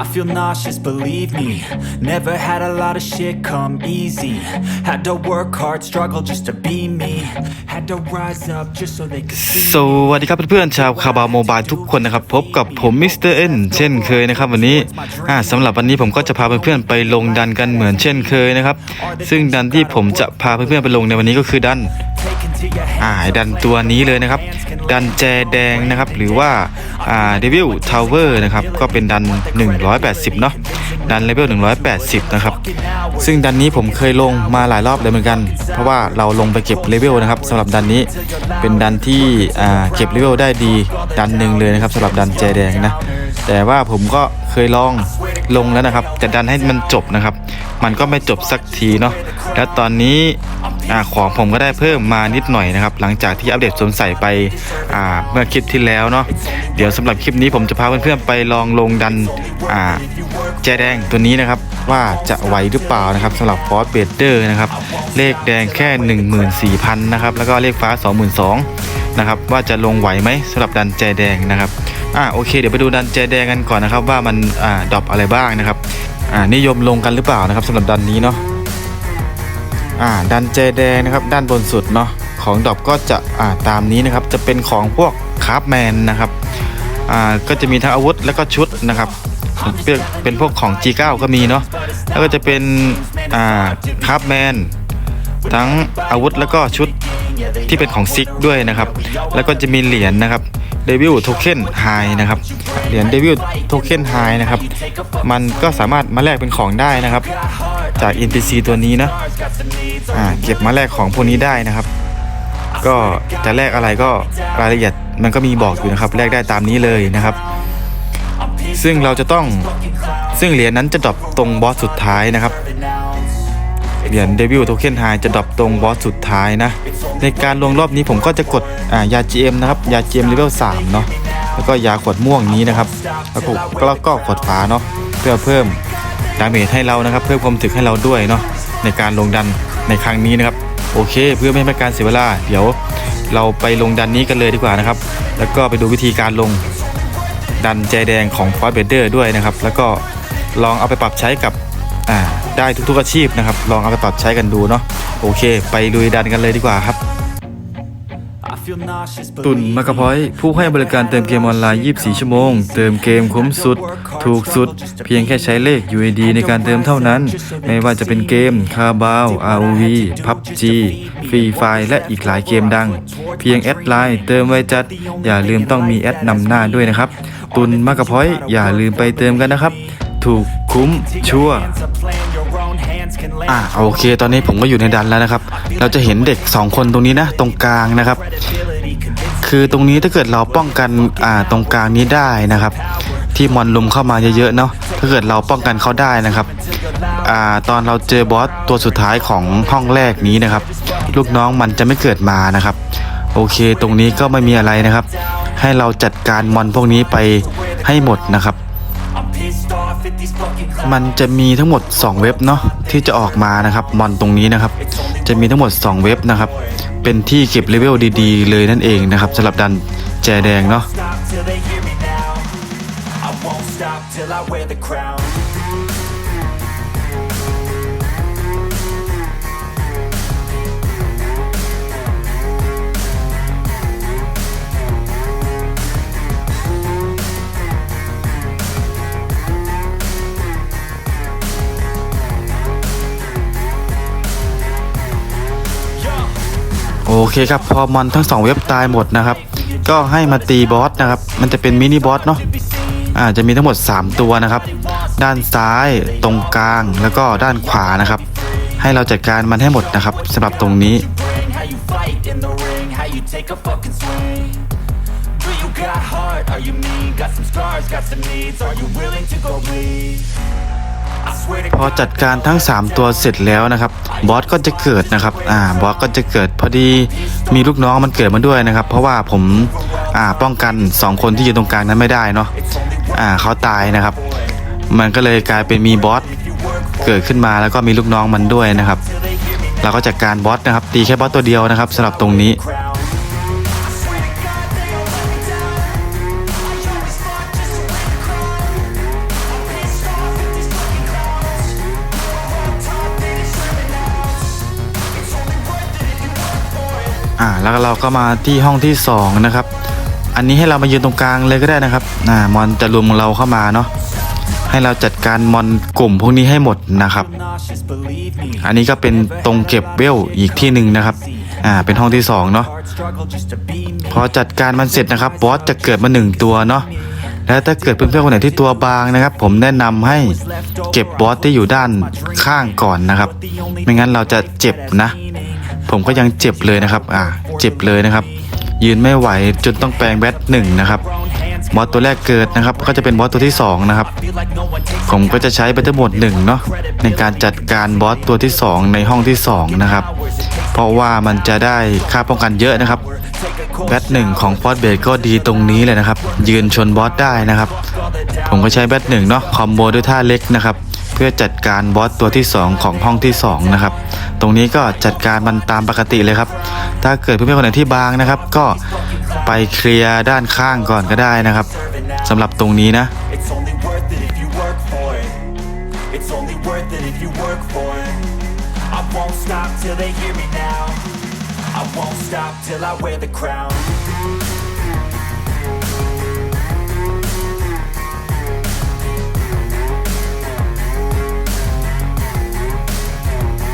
I feel nauseous, believe me. Never had a lot of shit come easy. Had to work hard, struggle just to be me. Had to rise up just so they could see. สวัสดีครับเพื่อนๆชาวคาบาโมบายทุกคนนะครับ พบกับผมมิสเตอร์เอ็นเช่นเคยนะครับวันนี้อ่าสำหรับวันนี้ผมก็จะพาเพื่อนๆไปลงดันกันเหมือนเช่นเคยนะครับ ซึ่งดันที่ผมจะพาเพื่อนๆไปลงในวันนี้ก็คือดัน อ่าดันตัวนี้เลยนะครับ ดันแจแดงนะครับ หรือว่าอ่าเดวิลทาวเวอร์นะครับ ก็เป็นดัน 180 เนาะดันเลเวล180 นะครับ ซึ่งดันนี้ผมเคยลงมาหลายรอบเลยเหมือนกัน เพราะว่าเราลงไปเก็บเลเวลนะครับสำหรับดันนี้เป็นดันที่อ่าเก็บเลเวลได้ดีดันหนึ่งเลยนะครับสำหรับดันแจแดงนะแต่ว่าผมก็เคยลองลงแล้วนะครับ แต่ดันให้มันจบนะครับ มันก็ไม่จบสักทีเนาะแล้วตอนนี้ อของผมก็ได้เพิ่มมานิดหน่อยนะครับ หลังจากที่อัปเดตสวมใส่ไปเมื่อคลิปที่แล้วเนาะเดี๋ยวสำหรับคลิปนี้ผมจะพาเพื่อนๆไปลองลงดันแจแดงตัวนี้นะครับว่าจะไหวหรือเปล่านะครับสำหรับฟอสเบเดอร์นะครับเลขแดงแค่ 14,000นะครับแล้วก็เลขฟ้า 22,000นะครับว่าจะลงไหวไหมสำหรับดันแจแดงนะครับอ่าโอเค เดี๋ยวไปดูดันแจแดงกันก่อนนะครับว่ามันอ่าดรอปอะไรบ้างนะครับอ่านิยมลงกันหรือเปล่านะครับสำหรับดันนี้เนาะ อ่าดันเจแดงนะครับด้านบนสุดเนาะของดอปก็จะอ่าตามนี้นะครับจะเป็นของพวกคราฟแมนนะครับอ่าก็จะมีทั้งอาวุธแล้วก็ชุดนะครับเป็นพวกของ G9 ก็มีเนาะแล้วก็จะเป็นอ่าคราฟแมนทั้งอาวุธแล้วก็ชุดที่เป็นของซิกด้วยนะครับ แล้วก็จะมีเหรียญนะครับเดวิลโทเค็นไฮนะครับเหรียญเดวิลโทเค็นไฮนะครับ มันก็สามารถมาแลกเป็นของได้นะครับ จาก NPC ตัวนี้นะอ่าเก็บมาแลกของพวกนี้ได้นะครับ ก็จะแลกอะไรก็รายละเอียดมันก็มีบอกอยู่นะครับแลกได้ตามนี้เลยนะครับ ซึ่งเราจะต้องซึ่งเหรียญนั้นจะดรอปตรงบอสสุดท้ายนะครับเหรียญเดวิลโทเค็นไฮจะดรอปตรงบอสสุดท้ายนะ ในการลงรอบนี้ผมก็จะกดอ่ายา GM นะครับยา GM เลเวล3เนาะแล้วก็ยาขวดม่วงนี้นะครับแล้วก็แล้วก็ขวดฟ้าเนาะเพื่อเพิ่ม ดาเมจให้เรานะครับ เพิ่มความถึกให้เราด้วยเนาะในการลงดันในครั้งนี้นะครับ โอเค เพื่อไม่ให้เป็นการเสียเวลา เดี๋ยวเราไปลงดันนี้กันเลยดีกว่านะครับ แล้วก็ไปดูวิธีการลงดันแจแดงของฟอสเบเดอร์ด้วยนะครับ แล้วก็ลองเอาไปปรับใช้กับอ่าได้ทุกๆอาชีพนะครับ ลองเอาไปปรับใช้กันดูเนาะโอเค ไปลุยดันกันเลยดีกว่าครับ ตุนมากระพอย ผู้ให้บริการเติมเกมออนไลน์ 24 ชั่วโมง เติมเกมคุ้มสุด ถูกสุด เพียงแค่ใช้เลข UID ในการเติมเท่านั้น ไม่ว่าจะเป็นเกม คาบาว ROV PUBG ฟรีไฟและอีกหลายเกมดัง เพียงแอดไลน์เติมไว้จัด อย่าลืมต้องมีแอดนำหน้าด้วยนะครับ ตุนมากระพอย อย่าลืมไปเติมกันนะครับ ถูกคุ้มชัวร์ อ่าโอเค ตอนนี้ผมก็อยู่ในดันแล้วนะครับ เราจะเห็นเด็ก 2 คนตรงนี้นะ ตรงกลางนะครับ คือตรงนี้ถ้าเกิดเราป้องกันอ่าตรงกลางนี้ได้นะครับ ที่มอนลุมเข้ามาเยอะๆเนาะถ้าเกิดเราป้องกันเขาได้นะครับอ่าตอนเราเจอบอสตัวสุดท้ายของห้องแรกนี้นะครับ ลูกน้องมันจะไม่เกิดมานะครับ โอเค ตรงนี้ก็ไม่มีอะไรนะครับ ให้เราจัดการมอนพวกนี้ไปให้หมดนะครับ มันจะมีทั้งหมด 2 เว็บเนาะที่จะออกมานะครับมอนตรงนี้นะครับ จะมีทั้งหมด 2 เว็บนะครับ เป็นที่เก็บเลเวลดีๆ เลยนั่นเองนะครับสำหรับดันแจแดงเนาะ till they hear me now I won't stop till I wear the crown เคครับพอมอนทั้ง 2 เว็บตายหมดนะครับ ก็ให้มาตีบอสนะครับ มันจะเป็นมินิบอสเนาะอ่าจะมีทั้งหมด 3 ตัวนะครับ ด้านซ้ายตรงกลางแล้วก็ด้านขวานะครับ ให้เราจัดการมันให้หมดนะครับสำหรับตรงนี้ Do you got heart? Are you mean? Got some scars, got some needs Are you willing to go bleed? พอจัดการทั้ง 3 ตัวเสร็จแล้วนะครับ บอสก็จะเกิดนะครับอ่าบอสก็จะเกิดพอดีมีลูกน้องมันเกิดมาด้วยนะครับ เพราะว่าผมอ่าป้องกัน 2 คนที่อยู่ตรงกลางนั้นไม่ได้เนาะอ่าเขาตายนะครับ มันก็เลยกลายเป็นมีบอสเกิดขึ้นมาแล้วก็มีลูกน้องมันด้วยนะครับ เราก็จัดการบอสนะครับ ตีแค่บอสตัวเดียวนะครับสำหรับตรงนี้ อ่าแล้วเราก็มาที่ห้องที่สองนะครับอันนี้ให้เรามายืนตรงกลางเลยก็ได้นะครับอ่ามอนจะรวมเราเข้ามาเนาะให้เราจัดการมอนกลุ่มพวกนี้ให้หมดนะครับ อันนี้ก็เป็นตรงเก็บเวลอีกที่หนึ่งนะครับ อ่า เป็นห้องที่สองเนาะ พอจัดการมันเสร็จนะครับ บอสจะเกิดมาหนึ่งตัวเนาะ แล้วถ้าเกิดเพื่อนๆคนไหนที่ตัวบางนะครับ ผมแนะนำให้เก็บบอสที่อยู่ด้านข้างก่อนนะครับ ไม่งั้นเราจะเจ็บนะ ผมก็ยังเจ็บเลยนะครับ อ่า เจ็บเลยนะครับ ยืนไม่ไหวจนต้องแปลงแบทหนึ่งนะครับบอสตัวแรกเกิดนะครับ ก็จะเป็นบอสตัวที่สองนะครับ ผมก็จะใช้แบตเตอร์โหมดหนึ่งเนาะในการจัดการบอสตัวที่ 2 ในห้องที่ 2 นะครับ เพราะว่ามันจะได้ค่าป้องกันเยอะนะครับแบตหนึ่งของฟอสเบดก็ดีตรงนี้เลยนะครับ ยืนชนบอสได้นะครับ ผมก็ใช้แบตหนึ่งเนาะคอมโบด้วยท่าเล็กนะครับ พื่อจัดการบอสตัวที่ 2 ของห้องที่2นะครับตรงนี้ก็จัดการมันตามปกติเลยครับ ถ้าเกิดเพื่อนๆคนไหนที่บางนะครับ ก็ไปเคลียร์ด้านข้างก่อนก็ได้นะครับสำหรับตรงนี้นะ I won't stop till they hear me now. I won't stop till I wear the crown.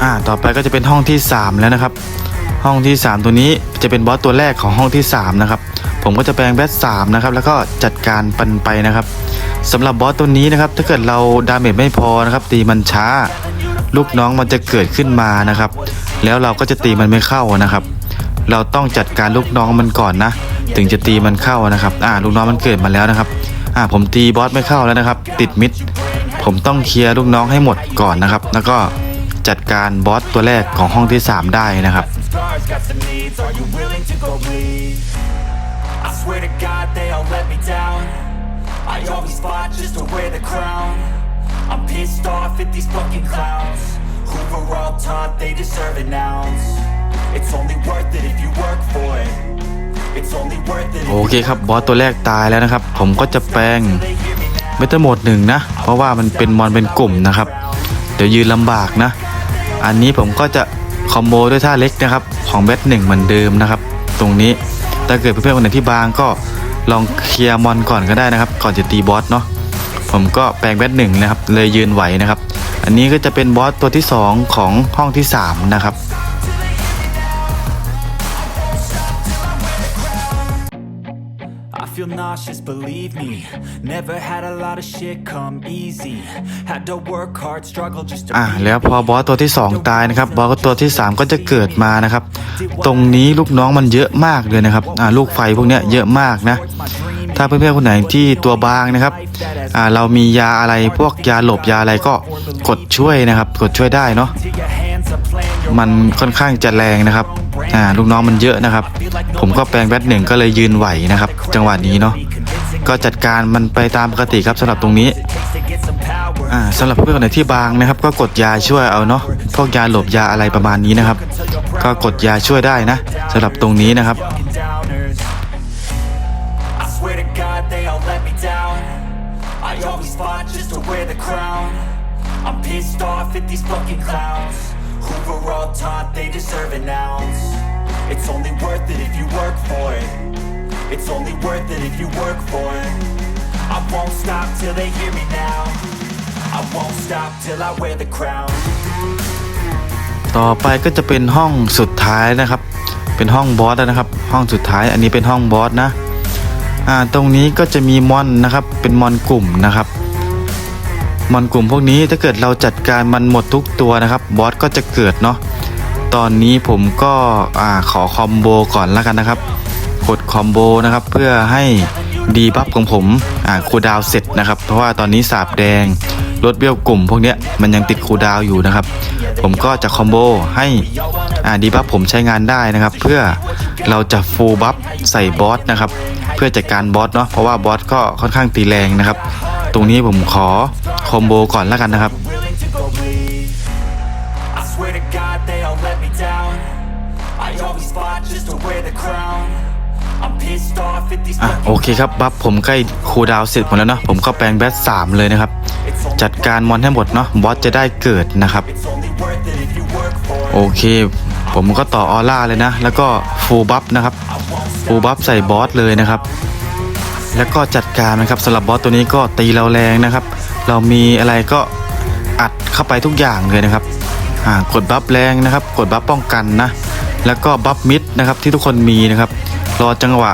อ่าต่อไปก็จะเป็นห้องที่ 3 แล้วนะครับ ห้องที่ 3 ตัวนี้จะเป็นบอสตัวแรกของห้องที่ 3 นะครับ ผมก็จะแปลงแบท3นะครับแล้วก็จัดการปันไปนะครับสำหรับบอสตัวนี้นะครับ ถ้าเกิดเราดาเมจไม่พอนะครับ ตีมันช้า ลูกน้องมันจะเกิดขึ้นมานะครับ แล้วเราก็จะตีมันไม่เข้านะครับ เราต้องจัดการลูกน้องมันก่อนนะ ถึงจะตีมันเข้านะครับ อ่า ลูกน้องมันเกิดมาแล้วนะครับ อ่า ผมตีบอสไม่เข้าแล้วนะครับ ติดมิดผมต้องเคลียร์ลูกน้องให้หมดก่อนนะครับ แล้วก็ จัดการบอสตัวแรกของห้องที่ 3 ได้นะครับโอเคครับบอสตัวแรกตายแล้วนะครับ ผมก็จะแปลงเมตาโหมดหนึ่งนะ เพราะว่ามันเป็นมอนเป็นกลุ่มนะครับ เดี๋ยวยืนลำบากนะ อันนี้ผมก็จะคอมโบด้วยท่าเล็กนะครับ ของแบทหนึ่งเหมือนเดิมนะครับ ตรงนี้ถ้าเกิดเพื่อนๆคนไหนที่บางก็ลองเคลียร์มอนก่อนก็ได้นะครับ ก่อนจะตีบอสเนาะผมก็แปลงแบทหนึ่งนะครับ เลยยืนไหวนะครับ อันนี้ก็จะเป็นบอสตัวที่สองของห้องที่สามนะครับ nauseous, believe me. Never had a lot of shit come easy. Had to work hard, struggle just to อะ be แล้วพอบอสตัวที่ 2 ตายนะครับ บอสตัวที่ 3 ก็จะเกิดมานะครับ ตรงนี้ลูกน้องมันเยอะมากเลยนะครับอ่าลูกไฟพวกเนี้ยเยอะมากนะ ถ้าเพื่อนๆคนไหนที่ตัวบางนะครับอ่าเรามียาอะไรพวกยาหลบยาอะไรก็กดช่วยนะครับ กดช่วยได้เนาะ to your hands, a plan your มันค่อนข้างจะแรงนะครับ อ่าลูกน้องมันเยอะนะครับ ผมก็แปลงแบทหนึ่งก็เลยยืนไหวนะครับ จังหวะนี้เนาะก็จัดการมันไปตามปกติครับสำหรับตรงนี้อ่าสำหรับเพื่อนคนไหนที่บางนะครับ ก็กดยาช่วยเอาเนาะพวกยาหลบยาอะไรประมาณนี้นะครับ ก็กดยาช่วยได้นะสำหรับตรงนี้นะครับ I always fought just to wear the crown. I'm pissed off at these fucking clowns who were all taught they deserve an ounce. It's only worth it if you work for it. It's only worth it if you work for it. I won't stop till they hear me now. I won't stop till I wear the crown. ต่อไปก็จะเป็นห้องสุดท้ายนะครับ เป็นห้องบอสนะครับ ห้องสุดท้ายอันนี้เป็นห้องบอสนะ อ่า ตรงนี้ก็จะมีมอนนะครับ เป็นมอนกลุ่มนะครับ มอนกลุ่มพวกนี้ถ้าเกิดเราจัดการมันหมดทุกตัวนะครับบอสก็จะเกิดเนาะตอนนี้ผมก็อ่าขอคอมโบก่อนแล้วกันนะครับ กดคอมโบนะครับเพื่อให้ดีบัฟของผมอ่าคูดาวเสร็จนะครับ เพราะว่าตอนนี้สาบแดงลดเบี้ยวกลุ่มพวกเนี้ยมันยังติดคูดาวอยู่นะครับ ผมก็จะคอมโบให้อ่าดีบัฟผมใช้งานได้นะครับ เพื่อเราจะฟูลบัฟใส่บอสนะครับ เพื่อจัดการบอสเนาะเพราะว่าบอสก็ค่อนข้างตีแรงนะครับ ตรงนี้ผมขอ อมโบก่อนแล้วกันนะครับ willing to go bleed. I swear to God they all let me down. I always fought just to wear the crown. I'm pissed off at these อะ fucking โอเคครับบัฟผมใกล้คูลดาวน์เสร็จหมดแล้วเนาะผมก็แปลงแบทสามเลยนะครับ It's only, จัดการมอนให้หมดเนาะบอสจะได้เกิดนะครับ it's only worth it if you work for โอ it. เค ผมก็ต่อออร่าเลยนะ แล้วก็ฟูลบัฟนะครับฟูลบัฟใส่บอสเลยนะครับ แล้วก็จัดการนะครับสำหรับบอสตัวนี้ก็ตีเราแรงนะครับ เรามีอะไรก็อัดเข้าไปทุกอย่างเลยนะครับอ่ากดบัฟแรงนะครับ กดบัฟป้องกันนะ แล้วก็บัฟมิดนะครับที่ทุกคนมีนะครับ รอจังหวะ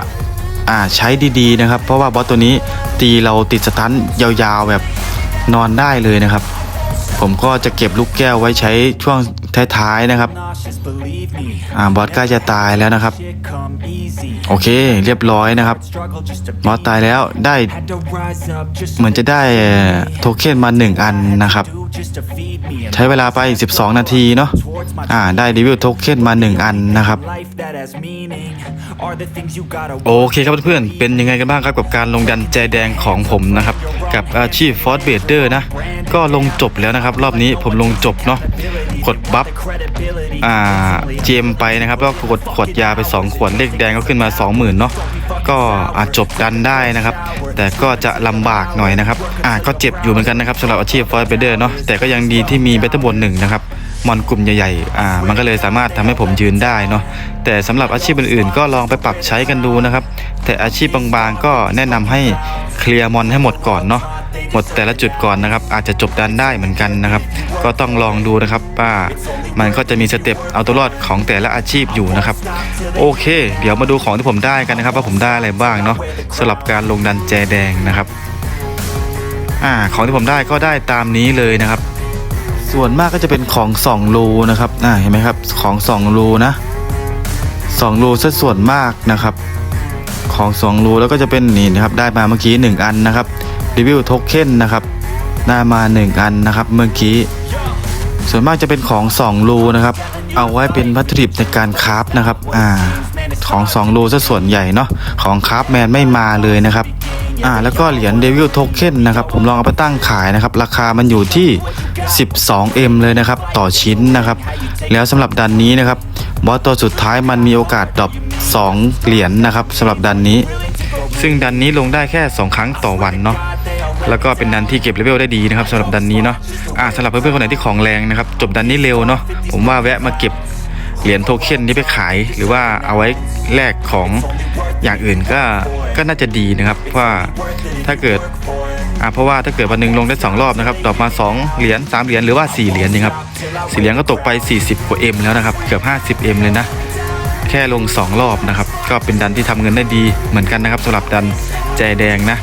อ่าใช้ดีๆนะครับ เพราะว่าบอสตัวนี้ตีเราติดสตันยาวๆแบบนอนได้เลยนะครับ ผมก็จะเก็บลูกแก้วไว้ใช้ช่วง ท้ายๆนะครับ อ่าบอสใกล้จะตายแล้วนะครับ โอเคเรียบร้อยนะครับ บอสตายแล้วได้ เหมือนจะได้โทเค็นมา 1 อันนะครับ do just to feed me and ใช้เวลาไป 12 นาทีเนาะอ่าได้ดีวิวโทเค็นมา 1 อันนะครับ life that has meaning are the things you gotta โอเคครับเพื่อนๆเป็นยังไงกันบ้างครับกับการลงดันแจแดงของผมนะครับ กับอาชีพฟอสเบเดอร์นะ ก็ลงจบแล้วนะครับ รอบนี้ผมลงจบเนาะกดบัฟ credibility อ่าเจมไปนะครับแล้วก็กดขวดยาไป 2 ขวดเลขแดงก็ขึ้นมา 20,000เนาะก็อาจจบดันได้นะครับ แต่ก็จะลำบากหน่อยนะครับอ่าก็เจ็บอยู่เหมือนกันนะครับสำหรับอาชีพฟอสเบเดอร์เนาะแต่ก็ยังดีที่มีเบตเตอร์บนหนึ่งนะครับมอนกลุ่มใหญ่ๆอ่ามันก็เลยสามารถทำให้ผมยืนได้เนาะแต่สำหรับอาชีพอื่นๆ ก็ลองไปปรับใช้กันดูนะครับ แต่อาชีพบางๆ ก็แนะนำให้เคลียร์มอนให้หมดก่อนเนาะหมดแต่ละจุดก่อนนะครับ อาจจะจบดันได้เหมือนกันนะครับ ก็ต้องลองดูนะครับว่ามันก็จะมีสเต็ปเอาตัวรอดของแต่ละอาชีพอยู่นะครับ โอเค เดี๋ยวมาดูของที่ผมได้กันนะครับ ว่าผมได้อะไรบ้างเนาะสำหรับการลงดันแจแดงนะครับ อ่าของที่ผมได้ก็ได้ตามนี้เลยนะครับ ส่วนมากก็จะเป็นของ2รูนะครับอ่าเห็นไหมครับของ2รูนะ2รูซะส่วนมากนะครับ ของ2รูแล้วก็จะเป็นนี่นะครับได้มาเมื่อกี้ 1 อันนะครับรีวิวโทเค็นนะครับได้มา 1 อันนะครับเมื่อกี้ ส่วนมากจะเป็นของ2รูนะครับเอาไว้เป็นวัตถุดิบในการคราฟนะครับอ่าของ2รูซะส่วนใหญ่เนาะของคราฟแมนไม่มาเลยนะครับ อ่าแล้วก็เหรียญเดวิลโทเค็นนะครับผมลองเอาไปตั้งขายนะครับ ราคามันอยู่ที่ 12M เลยนะครับ ต่อชิ้นนะครับ แล้วสำหรับดันนี้นะครับบอสตัวสุดท้ายมันมีโอกาสดรอป2เหรียญนะครับสำหรับดันนี้ ซึ่งดันนี้ลงได้แค่ 2 ครั้งต่อวันเนาะแล้วก็เป็นดันที่เก็บเลเวลได้ดีนะครับสำหรับดันนี้เนาะอ่าสำหรับเพื่อนๆคนไหนที่ของแรงนะครับ จบดันนี้เร็วเนาะผมว่าแวะมาเก็บเหรียญโทเค็นนี้ไปขาย หรือว่าเอาไว้แลกของ อย่างอื่นก็ก็น่าจะดีนะครับเพราะว่าถ้าเกิดอ่าเพราะว่าถ้าเกิดวันหนึ่งลงได้สองรอบนะครับดอปมาสองเหรียญสามเหรียญหรือว่าสี่เหรียญนี่ครับสี่เหรียญก็ตกไป 40 กว่า M แล้วนะครับ เกือบ 50M เลยนะ แค่ลง 2 รอบนะครับ ก็เป็นดันที่ทำเงินได้ดีเหมือนกันนะครับสำหรับดันแจแดงนะ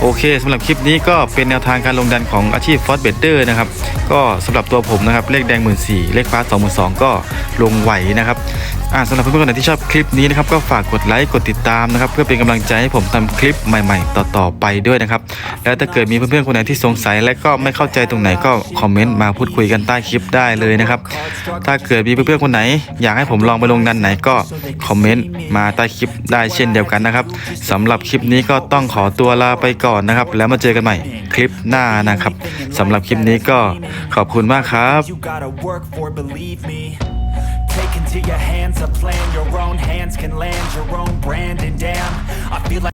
โอเคสำหรับคลิปนี้ก็เป็นแนวทางการลงดันของอาชีพฟอสเบดเดอร์นะครับก็สำหรับตัวผมนะครับเลขแดง1 4ื่นเลขฟ้า2 2 0 0 0ก็ลงไหวนะครับ อ่าสำหรับเพื่อนๆคนไหนที่ชอบคลิปนี้นะครับก็ฝากกดไลค์กดติดตามนะครับเพื่อเป็นกำลังใจให้ผมทำคลิปใหม่ ๆ ต่อๆไปด้วยนะครับแล้วถ้าเกิดมีเพื่อนๆคนไหนที่สงสัยและก็ไม่เข้าใจตรงไหนก็คอมเมนต์มาพูดคุยกันใต้คลิปได้เลยนะครับถ้าเกิดมีเพื่อนๆคนไหน อยากให้ผมลองไปลงดันไหนก็คอมเมนต์มาใต้คลิปได้เช่นเดียวกันนะครับสำหรับคลิปนี้ก็ต้องขอตัวลาไปก่อนนะครับ แล้วมาเจอกันใหม่คลิปหน้านะครับสำหรับคลิปนี้ก็ขอบคุณมากครับ Take into your hands a plan, your own hands can land your own brand, and damn, I feel like.